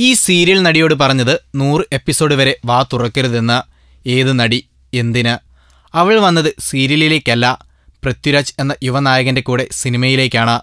ഈ സീരിയൽ നടിയോട് പറഞ്ഞത് നൂറ് എപ്പിസോഡ് വരെ വാ തുറക്കരുതെന്ന് ഏത് നടി എന്തിന്? അവൾ വന്നത് സീരിയലിലേക്കല്ല പൃഥ്വിരാജ് എന്ന യുവനായകന്റെ കൂടെ സിനിമയിലേക്കാണ്.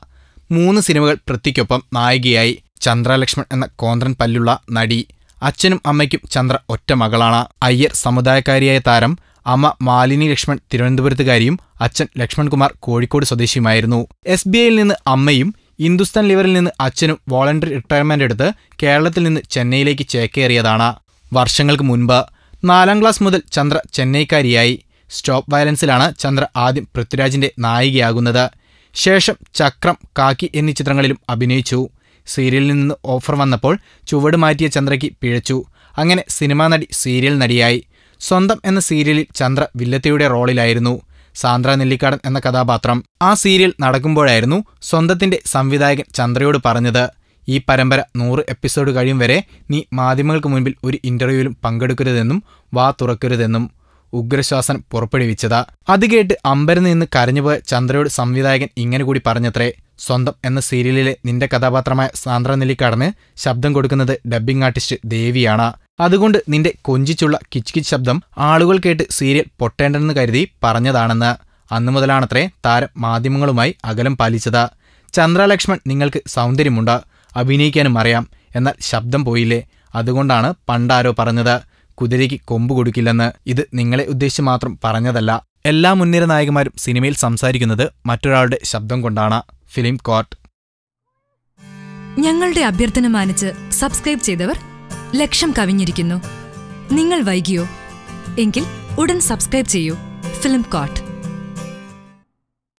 മൂന്ന് സിനിമകൾ പൃഥ്വിക്കൊപ്പം നായികയായി ചന്ദ്രലക്ഷ്മൺ എന്ന കോന്ത്രൻ പല്ലുള്ള നടി അച്ഛനും അമ്മയ്ക്കും ചന്ദ്ര ഒറ്റ മകളാണ്. അയ്യർ സമുദായക്കാരിയായ താരം അമ്മ മാലിനി ലക്ഷ്മൺ തിരുവനന്തപുരത്തുകാരിയും അച്ഛൻ ലക്ഷ്മൺകുമാർ കോഴിക്കോട് സ്വദേശിയുമായിരുന്നു. എസ് ബി ഐയിൽ നിന്ന് അമ്മയും ഹിന്ദുസ്ഥാൻ ലിവറിൽ നിന്ന് അച്ഛനും വോളണ്ടറി റിട്ടയർമെന്റ് എടുത്ത് കേരളത്തിൽ നിന്ന് ചെന്നൈയിലേക്ക് ചേക്കേറിയതാണ്. വർഷങ്ങൾക്ക് മുൻപ് നാലാം ക്ലാസ് മുതൽ ചന്ദ്ര ചെന്നൈക്കാരിയായി. സ്റ്റോപ്പ് വയലൻസിലാണ് ചന്ദ്ര ആദ്യം പൃഥ്വിരാജിന്റെ നായികയാകുന്നത്. ശേഷം ചക്രം കാക്കി എന്നീ ചിത്രങ്ങളിലും അഭിനയിച്ചു. സീരിയലിൽ നിന്ന് ഓഫർ വന്നപ്പോൾ ചുവട് മാറ്റിയ ചന്ദ്രയ്ക്ക് പിഴച്ചു. അങ്ങനെ സിനിമാ നടി സീരിയൽ നടിയായി. സ്വന്തം എന്ന സീരിയലിൽ ചന്ദ്ര വില്ലത്തിയുടെ റോളിലായിരുന്നു. സാന്ദ്ര നെല്ലിക്കാടൻ എന്ന കഥാപാത്രം. ആ സീരിയൽ നടക്കുമ്പോഴായിരുന്നു സ്വന്തത്തിന്റെ സംവിധായകൻ ചന്ദ്രയോട് പറഞ്ഞത് ഈ പരമ്പര നൂറ് എപ്പിസോഡ് കഴിയും വരെ നീ മാധ്യമങ്ങൾക്ക് മുൻപിൽ ഒരു ഇന്റർവ്യൂവിലും പങ്കെടുക്കരുതെന്നും വാ തുറക്കരുതെന്നും. ഉഗ്രശ്വാസനം പുറപ്പെടുവിച്ചത്. അത് കേട്ട് അമ്പരന്ന് നിന്ന് കരഞ്ഞുപോയ ചന്ദ്രയോട് സംവിധായകൻ ഇങ്ങനെ കൂടി പറഞ്ഞത്രേ സ്വന്തം എന്ന സീരിയലിലെ നിന്റെ കഥാപാത്രമായ സാന്ദ്ര നെല്ലിക്കാടന് ശബ്ദം കൊടുക്കുന്നത് ഡബ്ബിംഗ് ആർട്ടിസ്റ്റ് ദേവിയാണ്. അതുകൊണ്ട് നിന്റെ കൊഞ്ചിച്ചുള്ള കിച്ച് കിച്ച് ശബ്ദം ആളുകൾ കേട്ട് സീരിയൽ പൊട്ടേണ്ടെന്ന് കരുതി പറഞ്ഞതാണെന്ന്. അന്നു മുതലാണത്രേ താരം മാധ്യമങ്ങളുമായി അകലം പാലിച്ചത്. ചന്ദ്രലക്ഷ്മൺ നിങ്ങൾക്ക് സൗന്ദര്യമുണ്ട്. അഭിനയിക്കാനും അറിയാം. എന്നാൽ ശബ്ദം പോയില്ലേ? അതുകൊണ്ടാണ് പണ്ടാരോ പറഞ്ഞത്. കുതിരയ്ക്ക് കൊമ്പ് കൊടുക്കില്ലെന്ന് ഇത് നിങ്ങളെ ഉദ്ദേശിച്ച് മാത്രം പറഞ്ഞതല്ല. എല്ലാ മുൻനിര നായകന്മാരും സിനിമയിൽ സംസാരിക്കുന്നത് മറ്റൊരാളുടെ ശബ്ദം കൊണ്ടാണ്. Film court. ഞങ്ങളുടെ അഭ്യർത്ഥന മാനിച്ച് സബ്സ്ക്രൈബ് ചെയ്തവർ ലക്ഷം കവിഞ്ഞിരിക്കുന്നു. നിങ്ങൾ വൈകിയോ? എങ്കിൽ ഉടൻ സബ്സ്ക്രൈബ് ചെയ്യൂ. Film coat